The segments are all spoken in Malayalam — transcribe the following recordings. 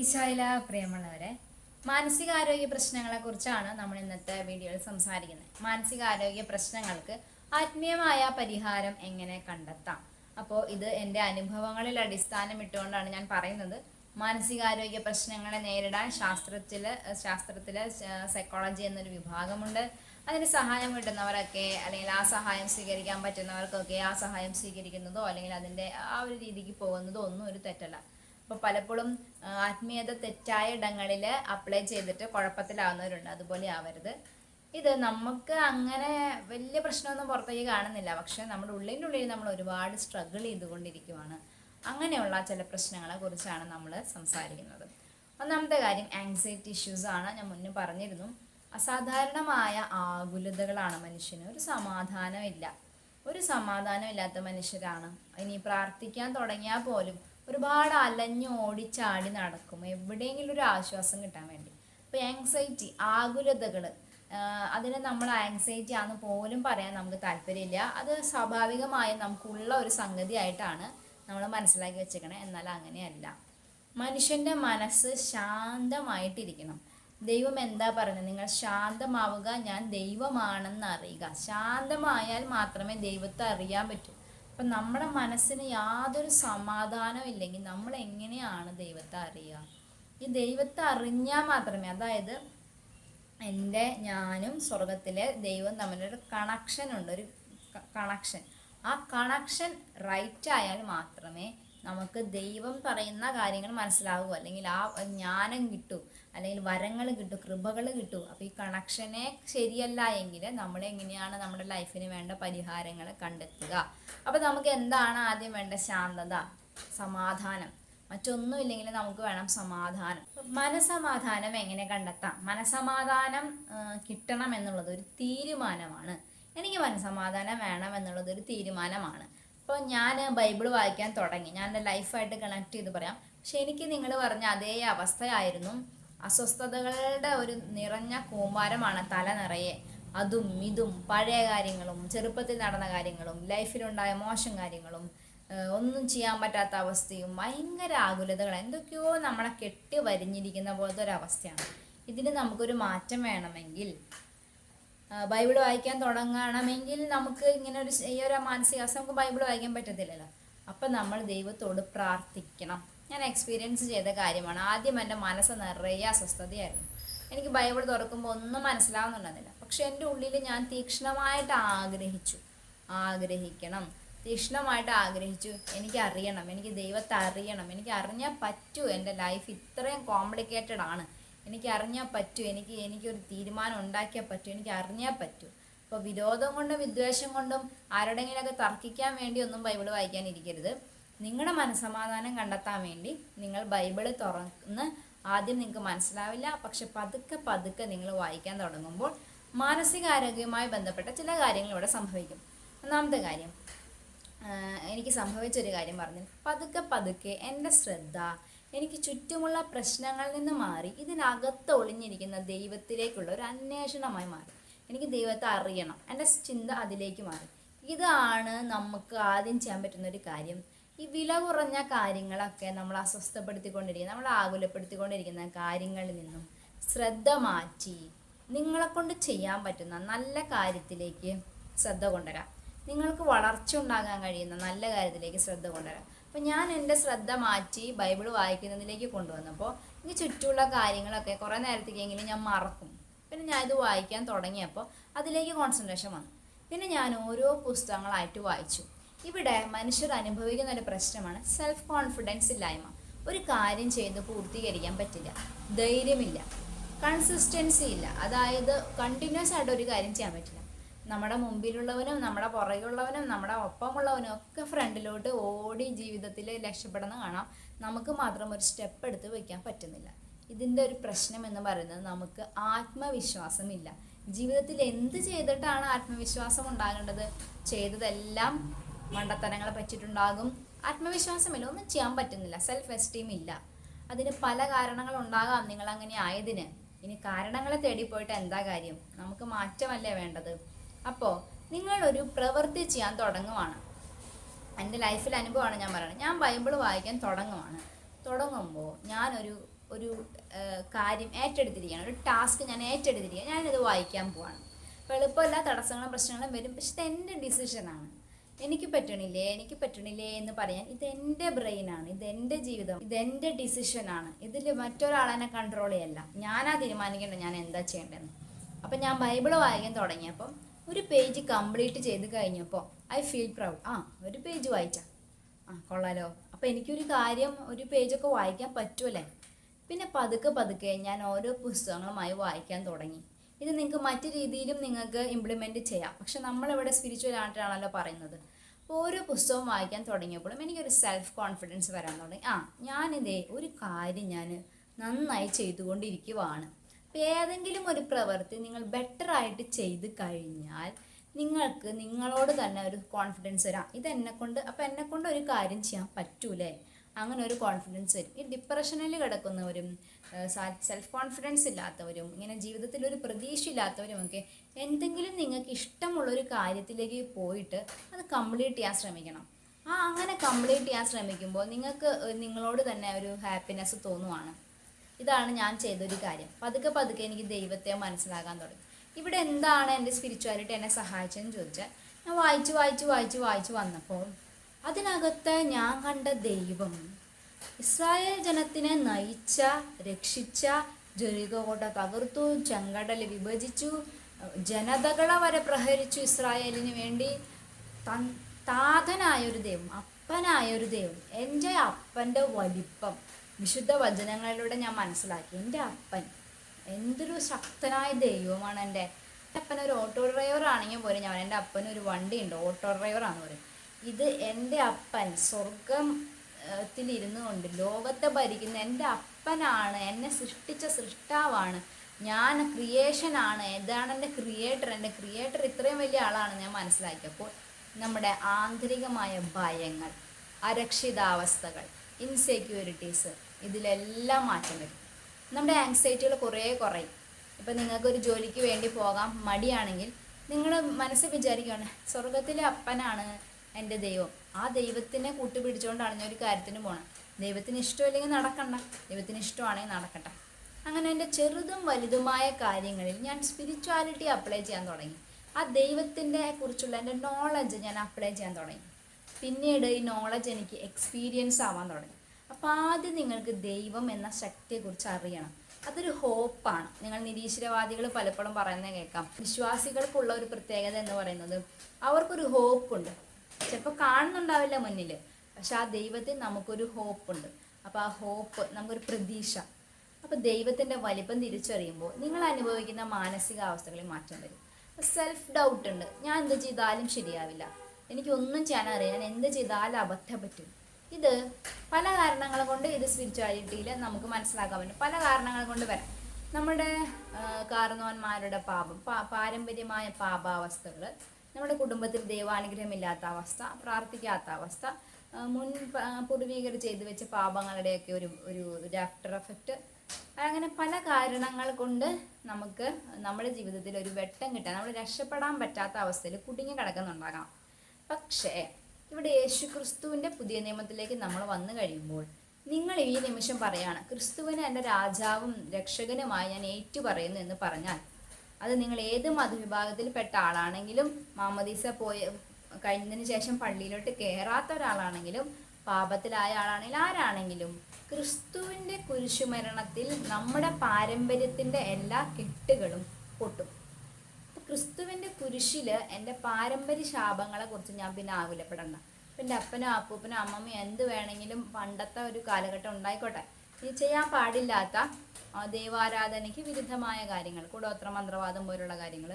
ഈശോയില പ്രിയമുള്ളവരെ മാനസികാരോഗ്യ പ്രശ്നങ്ങളെ കുറിച്ചാണ് നമ്മൾ ഇന്നത്തെ വീഡിയോയിൽ സംസാരിക്കുന്നത്. മാനസികാരോഗ്യ പ്രശ്നങ്ങൾക്ക് ആത്മീയമായ പരിഹാരം എങ്ങനെ കണ്ടെത്താം? അപ്പോൾ ഇത് എന്റെ അനുഭവങ്ങളിൽ അടിസ്ഥാനം ഇട്ടുകൊണ്ടാണ് ഞാൻ പറയുന്നത്. മാനസികാരോഗ്യ പ്രശ്നങ്ങളെ നേരിടാൻ ശാസ്ത്രത്തിൽ ശാസ്ത്രത്തിൽ സൈക്കോളജി എന്നൊരു വിഭാഗമുണ്ട്. അതിന് സഹായം കിട്ടുന്നവരൊക്കെ അല്ലെങ്കിൽ ആ സഹായം സ്വീകരിക്കാൻ പറ്റുന്നവർക്കൊക്കെ ആ സഹായം സ്വീകരിക്കുന്നതോ അല്ലെങ്കിൽ അതിന്റെ ആ ഒരു രീതിക്ക് പോകുന്നതോ ഒന്നും ഒരു തെറ്റല്ല. അപ്പോൾ പലപ്പോഴും ആത്മീയത തെറ്റായ ഇടങ്ങളിൽ അപ്ലൈ ചെയ്തിട്ട് കുഴപ്പത്തിലാവുന്നവരുണ്ട്. അതുപോലെ ആവരുത്. ഇത് നമുക്ക് അങ്ങനെ വലിയ പ്രശ്നമൊന്നും പുറത്തേക്ക് കാണുന്നില്ല. പക്ഷെ നമ്മുടെ ഉള്ളിന്റെ ഉള്ളിൽ നമ്മൾ ഒരുപാട് സ്ട്രഗിൾ ചെയ്തുകൊണ്ടിരിക്കുവാണ്. അങ്ങനെയുള്ള ചില പ്രശ്നങ്ങളെ കുറിച്ചാണ് നമ്മൾ സംസാരിക്കുന്നത്. ഒന്നാമത്തെ കാര്യം ആങ്സൈറ്റി ഇഷ്യൂസ് ആണ്. ഞാൻ മുന്നേ പറഞ്ഞിരുന്നു. അസാധാരണമായ ആകുലതകളാണ് മനുഷ്യന്. ഒരു സമാധാനമില്ല. ഒരു സമാധാനമില്ലാത്ത മനുഷ്യരാണ്. ഇനി പ്രാർത്ഥിക്കാൻ തുടങ്ങിയാൽ പോലും ഒരുപാട് അലഞ്ഞു ഓടിച്ചാടി നടക്കും. എവിടെയെങ്കിലും ഒരു ആശ്വാസം കിട്ടാൻ വേണ്ടി. അപ്പോൾ ആങ്സൈറ്റി ആകുലതകൾ അതിനെ നമ്മൾ ആങ്സൈറ്റി ആണെന്ന് പോലും പറയാൻ നമുക്ക് താല്പര്യമില്ല. അത് സ്വാഭാവികമായും നമുക്കുള്ള ഒരു സംഗതി ആയിട്ടാണ് നമ്മൾ മനസ്സിലാക്കി വെച്ചേക്കണേ. എന്നാൽ അങ്ങനെയല്ല. മനുഷ്യന്റെ മനസ്സ് ശാന്തമായിട്ടിരിക്കണം. ദൈവം എന്താ പറയുന്നത്? നിങ്ങൾ ശാന്തമാവുക ഞാൻ ദൈവമാണെന്ന് അറിയുക. ശാന്തമായാൽ മാത്രമേ ദൈവത്തെ അറിയാൻ പറ്റൂ. അപ്പം നമ്മുടെ മനസ്സിന് യാതൊരു സമാധാനവും ഇല്ലെങ്കിൽ നമ്മൾ എങ്ങനെയാണ് ദൈവത്തെ അറിയുക? ഈ ദൈവത്തെ അറിഞ്ഞാൽ മാത്രമേ അതായത് എന്റെ ഞാനും സ്വർഗത്തിലെ ദൈവം തമ്മിലൊരു കണക്ഷൻ ഉണ്ട് ഒരു കണക്ഷൻ ആ കണക്ഷൻ റൈറ്റ് ആയാൽ മാത്രമേ നമുക്ക് ദൈവം പറയുന്ന കാര്യങ്ങൾ മനസ്സിലാകൂ അല്ലെങ്കിൽ ആ ജ്ഞാനം കിട്ടൂ. അല്ലെങ്കിൽ വരങ്ങൾ കിട്ടും കൃപകൾ കിട്ടും. അപ്പോൾ ഈ കണക്ഷനെ ശരിയല്ല എങ്കിൽ നമ്മൾ എങ്ങനെയാണ് നമ്മുടെ ലൈഫിന് വേണ്ട പരിഹാരങ്ങൾ കണ്ടെത്തുക. അപ്പോൾ നമുക്ക് എന്താണ് ആദ്യം വേണ്ട? ശാന്തത സമാധാനം. മറ്റൊന്നുമില്ലെങ്കിൽ നമുക്ക് വേണം സമാധാനം. മനസമാധാനം എങ്ങനെ കണ്ടെത്താം? മനസമാധാനം കിട്ടണം എന്നുള്ളത് ഒരു തീരുമാനമാണ്. എനിക്ക് മനസമാധാനം വേണം എന്നുള്ളത് ഒരു തീരുമാനമാണ്. അപ്പോൾ ഞാൻ ബൈബിൾ വായിക്കാൻ തുടങ്ങി. ഞാൻ എന്റെ ലൈഫായിട്ട് കണക്ട് ചെയ്ത് പറയാം. പക്ഷെ എനിക്ക് നിങ്ങൾ പറഞ്ഞ അതേ അവസ്ഥയായിരുന്നു. അസ്വസ്ഥതകളുടെ ഒരു നിറഞ്ഞ കൂമ്പാരമാണ് തല നിറയെ. അതും ഇതും പഴയ കാര്യങ്ങളും ചെറുപ്പത്തിൽ നടന്ന കാര്യങ്ങളും ലൈഫിലുണ്ടായ മോശം കാര്യങ്ങളും ഒന്നും ചെയ്യാൻ പറ്റാത്ത അവസ്ഥയും ഭയങ്കര ആകുലതകൾ എന്തൊക്കെയോ നമ്മളെ കെട്ടി വരിഞ്ഞിരിക്കുന്ന പോലത്തെ ഒരു അവസ്ഥയാണ്. ഇതിന് നമുക്കൊരു മാറ്റം വേണമെങ്കിൽ ബൈബിൾ വായിക്കാൻ തുടങ്ങണമെങ്കിൽ നമുക്ക് ഇങ്ങനെ ഒരു ഈ ഒരു മാനസികാവസ്ഥ നമുക്ക് ബൈബിൾ വായിക്കാൻ പറ്റത്തില്ലല്ലോ. അപ്പം നമ്മൾ ദൈവത്തോട് പ്രാർത്ഥിക്കണം. ഞാൻ എക്സ്പീരിയൻസ് ചെയ്ത കാര്യമാണ്. ആദ്യം എന്റെ മനസ്സ് നിറയെ അസ്വസ്ഥതയായിരുന്നു. എനിക്ക് ബൈബിൾ തുറക്കുമ്പോൾ ഒന്നും മനസ്സിലാവുന്നുണ്ടെന്നില്ല പക്ഷെ എന്റെ ഉള്ളിൽ ഞാൻ തീക്ഷ്ണമായിട്ട് ആഗ്രഹിച്ചു. ആഗ്രഹിക്കണം. തീക്ഷ്ണമായിട്ട് ആഗ്രഹിച്ചു. എനിക്ക് അറിയണം. എനിക്ക് ദൈവത്തെ അറിയണം. എനിക്ക് അറിഞ്ഞാൽ പറ്റൂ. എന്റെ ലൈഫ് ഇത്രയും കോംപ്ലിക്കേറ്റഡ് ആണ്. എനിക്ക് അറിഞ്ഞാൽ പറ്റൂ. എനിക്ക് എനിക്കൊരു തീരുമാനം ഉണ്ടാക്കിയാൽ പറ്റൂ. എനിക്ക് അറിഞ്ഞാൽ പറ്റൂ. അപ്പോൾ വിരോധം കൊണ്ടും വിദ്വേഷം കൊണ്ടും ആരുടെങ്കിലൊക്കെ തർക്കിക്കാൻ വേണ്ടി ഒന്നും ബൈബിൾ വായിക്കാൻ ഇരിക്കരുത് നിങ്ങളുടെ മനസ്സമാധാനം കണ്ടെത്താൻ വേണ്ടി നിങ്ങൾ ബൈബിൾ തുറന്ന് ആദ്യം നിങ്ങൾക്ക് മനസ്സിലാവില്ല. പക്ഷെ പതുക്കെ പതുക്കെ നിങ്ങൾ വായിക്കാൻ തുടങ്ങുമ്പോൾ മാനസികാരോഗ്യവുമായി ബന്ധപ്പെട്ട ചില കാര്യങ്ങൾ ഇവിടെ സംഭവിക്കും. ഒന്നാമത്തെ കാര്യം എനിക്ക് സംഭവിച്ചൊരു കാര്യം പറഞ്ഞു. പതുക്കെ പതുക്കെ എന്റെ ശ്രദ്ധ എനിക്ക് ചുറ്റുമുള്ള പ്രശ്നങ്ങളിൽ നിന്ന് മാറി ഇതിനകത്ത് ഒളിഞ്ഞിരിക്കുന്ന ദൈവത്തിലേക്കുള്ള ഒരു അന്വേഷണമായി മാറി. എനിക്ക് ദൈവത്തെ അറിയണം. എന്റെ ചിന്ത അതിലേക്ക് മാറി. ഇതാണ് നമുക്ക് ആദ്യം ചെയ്യാൻ പറ്റുന്ന ഒരു കാര്യം. ഈ വില കുറഞ്ഞ കാര്യങ്ങളൊക്കെ നമ്മൾ അസ്വസ്ഥപ്പെടുത്തിക്കൊണ്ടിരിക്കുന്ന നമ്മൾ ആകുലപ്പെടുത്തിക്കൊണ്ടിരിക്കുന്ന കാര്യങ്ങളിൽ നിന്നും ശ്രദ്ധ മാറ്റി നിങ്ങളെ കൊണ്ട് ചെയ്യാൻ പറ്റുന്ന നല്ല കാര്യത്തിലേക്ക് ശ്രദ്ധ കൊണ്ടുവരാം. നിങ്ങൾക്ക് വളർച്ച ഉണ്ടാകാൻ കഴിയുന്ന നല്ല കാര്യത്തിലേക്ക് ശ്രദ്ധ കൊണ്ടുവരാം. അപ്പം ഞാൻ എന്റെ ശ്രദ്ധ മാറ്റി ബൈബിൾ വായിക്കുന്നതിലേക്ക് കൊണ്ടുവന്നപ്പോൾ എനിക്ക് ചുറ്റുമുള്ള കാര്യങ്ങളൊക്കെ കുറേ നേരത്തേക്കെങ്കിലും ഞാൻ മറക്കും. പിന്നെ ഞാൻ ഇത് വായിക്കാൻ തുടങ്ങിയപ്പോൾ അതിലേക്ക് കോൺസെൻട്രേഷൻ വന്നു. പിന്നെ ഞാൻ ഓരോ പുസ്തകങ്ങളായിട്ട് വായിച്ചു. ഇവിടെ മനുഷ്യർ അനുഭവിക്കുന്ന ഒരു പ്രശ്നമാണ് സെൽഫ് കോൺഫിഡൻസ് ഇല്ലായ്മ. ഒരു കാര്യം ചെയ്ത് പൂർത്തീകരിക്കാൻ പറ്റില്ല. ധൈര്യമില്ല. കൺസിസ്റ്റൻസി ഇല്ല. അതായത് കണ്ടിന്യൂസ് ആയിട്ട് ഒരു കാര്യം ചെയ്യാൻ പറ്റില്ല. നമ്മുടെ മുമ്പിലുള്ളവനും നമ്മുടെ പുറകിലുള്ളവനും നമ്മുടെ ഒപ്പമുള്ളവനും ഒക്കെ ഫ്രണ്ടിലോട്ട് ഓടി ജീവിതത്തിൽ രക്ഷപ്പെടുന്ന കാണാം. നമുക്ക് മാത്രം ഒരു സ്റ്റെപ്പ് എടുത്ത് വയ്ക്കാൻ പറ്റുന്നില്ല. ഇതിന്റെ ഒരു പ്രശ്നം എന്ന് പറയുന്നത് നമുക്ക് ആത്മവിശ്വാസമില്ല ജീവിതത്തിൽ എന്ത് ചെയ്തിട്ടാണ് ആത്മവിശ്വാസം ഉണ്ടാകേണ്ടത്? ചെയ്തതെല്ലാം മണ്ടത്തനങ്ങളെ പറ്റിയിട്ടുണ്ടാകും. ആത്മവിശ്വാസമില്ല ഒന്നും ചെയ്യാൻ പറ്റുന്നില്ല സെൽഫ് എസ്റ്റീം ഇല്ല. അതിന് പല കാരണങ്ങൾ കാരണങ്ങളുണ്ടാകാം നിങ്ങൾ അങ്ങനെ ആയതിന്. ഇനി കാരണങ്ങളെ തേടി പോയിട്ട് എന്താ കാര്യം? നമുക്ക് മാറ്റമല്ലേ വേണ്ടത്? അപ്പോൾ നിങ്ങളൊരു പ്രവൃത്തി ചെയ്യാൻ തുടങ്ങുവാണ്. എന്റെ ലൈഫിൽ അനുഭവമാണ് ഞാൻ പറയുന്നത്. ഞാൻ ബൈബിൾ വായിക്കാൻ തുടങ്ങുവാണ്. തുടങ്ങുമ്പോൾ ഞാനൊരു ഒരു കാര്യം ഏറ്റെടുത്തിരിക്കുകയാണ്. ഒരു ടാസ്ക് ഞാൻ ഏറ്റെടുത്തിരിക്കുകയാണ്. ഞാനിത് വായിക്കാൻ പോവാണ്. അപ്പോൾ എളുപ്പമല്ല തടസ്സങ്ങളും പ്രശ്നങ്ങളും വരും. പക്ഷെ ഇത് എന്റെ ഡിസിഷനാണ് എനിക്ക് പറ്റണില്ലേ എനിക്ക് പറ്റണില്ലേ എന്ന് പറയാൻ ഇത് എന്റെ ബ്രെയിനാണ് ഇത് എന്റെ ജീവിതം ഇത് എന്റെ ഡിസിഷനാണ്. ഇതിൽ മറ്റൊരാളെന്നെ കൺട്രോൾ ചെയ്യല്ല. ഞാനാ തീരുമാനിക്കേണ്ട ഞാൻ എന്താ ചെയ്യേണ്ടതെന്ന്. അപ്പം ഞാൻ ബൈബിൾ വായിക്കാൻ തുടങ്ങിയപ്പം ഒരു പേജ് കംപ്ലീറ്റ് ചെയ്ത് കഴിഞ്ഞപ്പോൾ ഐ ഫീൽ പ്രൗഡ് ആ ഒരു പേജ് വായിച്ച. ആ കൊള്ളാലോ. അപ്പം എനിക്കൊരു കാര്യം ഒരു പേജൊക്കെ വായിക്കാൻ പറ്റുമല്ലേ പിന്നെ പതുക്കെ പതുക്കെ ഞാൻ ഓരോ പുസ്തകങ്ങളുമായി വായിക്കാൻ തുടങ്ങി. ഇത് നിങ്ങൾക്ക് മറ്റു രീതിയിലും നിങ്ങൾക്ക് ഇംപ്ലിമെന്റ് ചെയ്യാം. പക്ഷെ നമ്മളിവിടെ സ്പിരിച്വൽ ആയിട്ടാണല്ലോ പറയുന്നത്. അപ്പോൾ ഓരോ പുസ്തകവും വായിക്കാൻ തുടങ്ങിയപ്പോഴും എനിക്കൊരു സെൽഫ് കോൺഫിഡൻസ് വരാൻ തുടങ്ങി. ആ ഞാനിതേ ഒരു കാര്യം ഞാൻ നന്നായി ചെയ്തുകൊണ്ടിരിക്കുവാണ്. അപ്പോൾ ഏതെങ്കിലും ഒരു പ്രവൃത്തി നിങ്ങൾ ബെറ്റർ ആയിട്ട് ചെയ്ത് കഴിഞ്ഞാൽ നിങ്ങൾക്ക് നിങ്ങളോട് തന്നെ ഒരു കോൺഫിഡൻസ് വരാം. ഇത് എന്നെ കൊണ്ട് അപ്പം എന്നെ കൊണ്ട് ഒരു കാര്യം ചെയ്യാൻ പറ്റൂലേ? അങ്ങനെ ഒരു കോൺഫിഡൻസ് വരും. ഈ ഡിപ്രഷനിൽ കിടക്കുന്നവരും സെൽഫ് കോൺഫിഡൻസ് ഇല്ലാത്തവരും ഇങ്ങനെ ജീവിതത്തിൽ ഒരു പ്രതീക്ഷ ഇല്ലാത്തവരും ഒക്കെ എന്തെങ്കിലും നിങ്ങൾക്ക് ഇഷ്ടമുള്ള ഒരു കാര്യത്തിലേക്ക് പോയിട്ട് അത് കംപ്ലീറ്റ് ചെയ്യാൻ ശ്രമിക്കണം. ആ അങ്ങനെ കംപ്ലീറ്റ് ചെയ്യാൻ ശ്രമിക്കുമ്പോൾ നിങ്ങൾക്ക് നിങ്ങളോട് തന്നെ ഒരു ഹാപ്പിനെസ് തോന്നുവാണ്. ഇതാണ് ഞാൻ ചെയ്തൊരു കാര്യം. പതുക്കെ പതുക്കെ എനിക്ക് ദൈവത്തെ മനസ്സിലാകാൻ തുടങ്ങി. ഇവിടെ എന്താണ് എന്റെ സ്പിരിച്വാലിറ്റി എന്നെ സഹായിച്ചതെന്ന് ചോദിച്ചാൽ ഞാൻ വായിച്ച് വായിച്ച് വായിച്ച് വായിച്ച് വന്നപ്പോൾ അതിനകത്ത് ഞാൻ കണ്ട ദൈവം ഇസ്രായേൽ ജനത്തിനെ നയിച്ച രക്ഷിച്ച ജെറികോ കോട്ട തകർത്തു ചെങ്കടൽ വിഭജിച്ചു ജനതകളെ വരെ പ്രഹരിച്ചു ഇസ്രായേലിന് വേണ്ടി തൻ- താതനായ ഒരു ദൈവം അപ്പനായൊരു ദൈവം. എന്റെ അപ്പന്റെ വലിപ്പം. വിശുദ്ധ വചനങ്ങളിലൂടെ ഞാൻ മനസ്സിലാക്കി. എന്റെ അപ്പൻ എന്തൊരു ശക്തനായ ദൈവമാണ് എന്റെ. അപ്പൻ ഒരു ഓട്ടോ ഡ്രൈവർ ആണെങ്കിൽ പോലും ഞാൻ എന്റെ അപ്പന് ഒരു വണ്ടി ഉണ്ട് ഓട്ടോ ഡ്രൈവറാന്ന് പറയും. ഇത് എന്റെ അപ്പൻ സ്വർഗം ത്തിലിരുന്നു കൊണ്ട് ലോകത്തെ ഭരിക്കുന്ന എന്റെ അപ്പനാണ് എന്നെ സൃഷ്ടിച്ച സൃഷ്ടാവാണ്. ഞാൻ ക്രിയേഷൻ ആണ്. ഇതാണ് എന്റെ ക്രിയേറ്റർ എന്റെ ക്രിയേറ്റർ ഇത്രയും വലിയ ആളാണ് ഞാൻ മനസ്സിലാക്കിയപ്പോൾ നമ്മുടെ ആന്തരികമായ ഭയങ്ങൾ അരക്ഷിതാവസ്ഥകൾ ഇൻസെക്യൂരിറ്റീസ് ഇതിലെല്ലാം മാറ്റം വരും. നമ്മുടെ ആങ്സൈറ്റികൾ കുറേ കുറയും. ഇപ്പം നിങ്ങൾക്കൊരു ജോലിക്ക് വേണ്ടി പോകാം മടിയാണെങ്കിൽ നിങ്ങൾ മനസ്സ് വിചാരിക്കുകയാണ് സ്വർഗത്തിലെ അപ്പനാണ് എന്റെ ദൈവം. ആ ദൈവത്തിനെ കൂട്ടുപിടിച്ചുകൊണ്ടാണ് ഞാൻ ഒരു കാര്യത്തിന് പോകണം ദൈവത്തിന് ഇഷ്ടമില്ലെങ്കിൽ നടക്കണ്ട. ദൈവത്തിന് ഇഷ്ടമാണെങ്കിൽ നടക്കട്ടെ. അങ്ങനെ എന്റെ ചെറുതും വലുതുമായ കാര്യങ്ങളിൽ ഞാൻ സ്പിരിച്വാലിറ്റി അപ്ലൈ ചെയ്യാൻ തുടങ്ങി. ആ ദൈവത്തിന്റെ കുറിച്ചുള്ള എന്റെ നോളജ് ഞാൻ അപ്ലൈ ചെയ്യാൻ തുടങ്ങി. പിന്നീട് ഈ നോളജ് എനിക്ക് എക്സ്പീരിയൻസ് ആവാൻ തുടങ്ങി. അപ്പോൾ ആദ്യം നിങ്ങൾക്ക് ദൈവം എന്ന ശക്തിയെക്കുറിച്ച് അറിയണം. അതൊരു ഹോപ്പാണ് നിങ്ങൾ നിരീശ്വരവാദികൾ പലപ്പോഴും പറയുന്നത് കേൾക്കാം. വിശ്വാസികൾക്കുള്ള ഒരു പ്രത്യേകത എന്ന് പറയുന്നത് അവർക്കൊരു ഹോപ്പുണ്ട് ചിലപ്പോൾ കാണുന്നുണ്ടാവില്ല മുന്നിൽ പക്ഷെ ആ ദൈവത്തിൽ നമുക്കൊരു ഹോപ്പുണ്ട് അപ്പോൾ ആ ഹോപ്പ് നമുക്കൊരു പ്രതീക്ഷ. അപ്പോൾ ദൈവത്തിന്റെ വലിപ്പം തിരിച്ചറിയുമ്പോൾ നിങ്ങൾ അനുഭവിക്കുന്ന മാനസികാവസ്ഥകളിൽ മാറ്റം വരും. സെൽഫ് ഡൗട്ട് ഉണ്ട്. ഞാൻ എന്ത് ചെയ്താലും ശരിയാവില്ല. എനിക്കൊന്നും ചെയ്യാൻ അറിയാൻ എന്ത് ചെയ്താലും അബദ്ധം പറ്റും. ഇത് പല കാരണങ്ങൾ കൊണ്ട് ഇത് സ്പിരിച്വാലിറ്റിയിൽ നമുക്ക് മനസ്സിലാക്കാൻ പറ്റും. പല കാരണങ്ങൾ കൊണ്ട് വരാം. നമ്മുടെ ആ, കാരണവന്മാരുടെ പാപം പാരമ്പര്യമായ പാപാവസ്ഥകൾ നമ്മുടെ കുടുംബത്തിൽ ദൈവാനുഗ്രഹമില്ലാത്ത അവസ്ഥ പ്രാർത്ഥിക്കാത്ത അവസ്ഥ മുൻ പൂർവീകർ ചെയ്തു വെച്ച പാപങ്ങളുടെയൊക്കെ ഒരു ഒരു ആഫ്റ്റർ എഫക്റ്റ് അങ്ങനെ പല കാരണങ്ങൾ കൊണ്ട് നമുക്ക് നമ്മുടെ ജീവിതത്തിൽ ഒരു വെട്ടം കിട്ടാൻ നമ്മൾ രക്ഷപ്പെടാൻ പറ്റാത്ത അവസ്ഥയിൽ കുടുങ്ങി കിടക്കുന്നുണ്ടാകാം. പക്ഷേ ഇവിടെ യേശു ക്രിസ്തുവിന്റെ പുതിയ നിയമത്തിലേക്ക് നമ്മൾ വന്നു കഴിയുമ്പോൾ നിങ്ങൾ ഈ നിമിഷം പറയാണ് ക്രിസ്തുവിനെ എന്റെ രാജാവും രക്ഷകനുമായി ഞാൻ ഏറ്റു പറയുന്നു എന്ന് പറഞ്ഞാൽ അത് നിങ്ങൾ ഏത് മതവിഭാഗത്തിൽപ്പെട്ട ആളാണെങ്കിലും മാമദീസ പോയ കഴിഞ്ഞതിന് ശേഷം പള്ളിയിലോട്ട് കയറാത്ത ഒരാളാണെങ്കിലും പാപത്തിലായ ആളാണെങ്കിൽ ആരാണെങ്കിലും ക്രിസ്തുവിന്റെ കുരിശുമരണത്തിൽ നമ്മുടെ പാരമ്പര്യത്തിന്റെ എല്ലാ കെട്ടുകളും പൊട്ടും. ക്രിസ്തുവിന്റെ കുരിശിൽ എന്റെ പാരമ്പര്യ ശാപങ്ങളെ കുറിച്ച് ഞാൻ പിന്നെ ആകുലപ്പെടണ്ട. എന്റെ അപ്പനും അപ്പൂപ്പനും അമ്മമ്മയും എന്ത് വേണമെങ്കിലും പണ്ടത്തെ ഒരു കാലഘട്ടം ഉണ്ടായിക്കോട്ടെ. ഇത് ചെയ്യാൻ പാടില്ലാത്ത ദൈവാരാധനയ്ക്ക് വിരുദ്ധമായ കാര്യങ്ങൾ കൂടോത്ര മന്ത്രവാദം പോലുള്ള കാര്യങ്ങൾ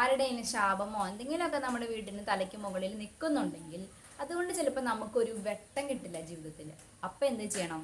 ആരുടെയും ശാപമോ എന്തെങ്കിലുമൊക്കെ നമ്മുടെ വീടിന് തലയ്ക്ക് മുകളിൽ നിൽക്കുന്നുണ്ടെങ്കിൽ അതുകൊണ്ട് ചിലപ്പോൾ നമുക്കൊരു വെട്ടം കിട്ടില്ല ജീവിതത്തിൽ അപ്പം എന്ത് ചെയ്യണം?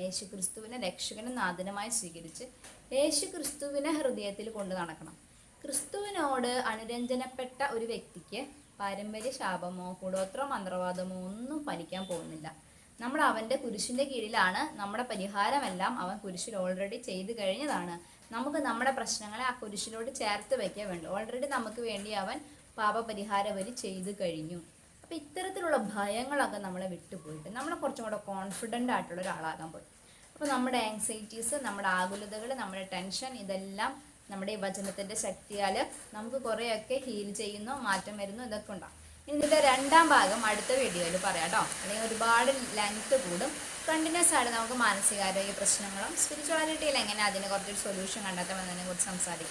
യേശു ക്രിസ്തുവിനെ രക്ഷകനും നാഥനുമായി സ്വീകരിച്ച് യേശു ക്രിസ്തുവിനെ ഹൃദയത്തിൽ കൊണ്ടു നടക്കണം. ക്രിസ്തുവിനോട് അനുരഞ്ജനപ്പെട്ട ഒരു വ്യക്തിക്ക് പാരമ്പര്യ ശാപമോ കൂടോത്രോ മന്ത്രവാദമോ ഒന്നും ഫലിക്കാൻ പോകുന്നില്ല. നമ്മൾ അവന്റെ കുരിശിന്റെ കീഴിലാണ്. നമ്മുടെ പരിഹാരമെല്ലാം അവൻ കുരിശിൽ ഓൾറെഡി ചെയ്തു കഴിഞ്ഞതാണ്. നമുക്ക് നമ്മുടെ പ്രശ്നങ്ങളെ ആ കുരിശിലോട് ചേർത്ത് വയ്ക്കാൻ വേണ്ടു ഓൾറെഡി നമുക്ക് വേണ്ടി അവൻ പാപപരിഹാര വരി ചെയ്തു കഴിഞ്ഞു. അപ്പം ഇത്തരത്തിലുള്ള ഭയങ്ങളൊക്കെ നമ്മളെ വിട്ടുപോയിട്ട് നമ്മൾ കുറച്ചും കൂടെ കോൺഫിഡന്റ് ആയിട്ടുള്ള ഒരാളാകാൻ പോയി. അപ്പോൾ നമ്മുടെ ആങ്സൈറ്റീസ് നമ്മുടെ ആകുലതകൾ നമ്മുടെ ടെൻഷൻ ഇതെല്ലാം നമ്മുടെ ഈ വചനത്തിന്റെ ശക്തിയാൽ നമുക്ക് കുറേയൊക്കെ ഹീൽ ചെയ്യുന്നു മാറ്റം വരുന്നു ഇതൊക്കെ ഉണ്ടാവും. ഇനി ഇതിന്റെ രണ്ടാം ഭാഗം അടുത്ത വീഡിയോയിൽ പറയാം കേട്ടോ. അല്ലെങ്കിൽ ഒരുപാട് ലെങ്ത് കൂടും. കണ്ടിന്യൂസ് ആയിട്ട് നമുക്ക് മാനസികാരോഗ്യ പ്രശ്നങ്ങളും സ്പിരിച്വാലിറ്റിയിൽ എങ്ങനെ അതിന് കുറച്ചൊരു സൊല്യൂഷൻ കണ്ടെത്താമെന്നതിനെ കുറിച്ച് സംസാരിക്കാം.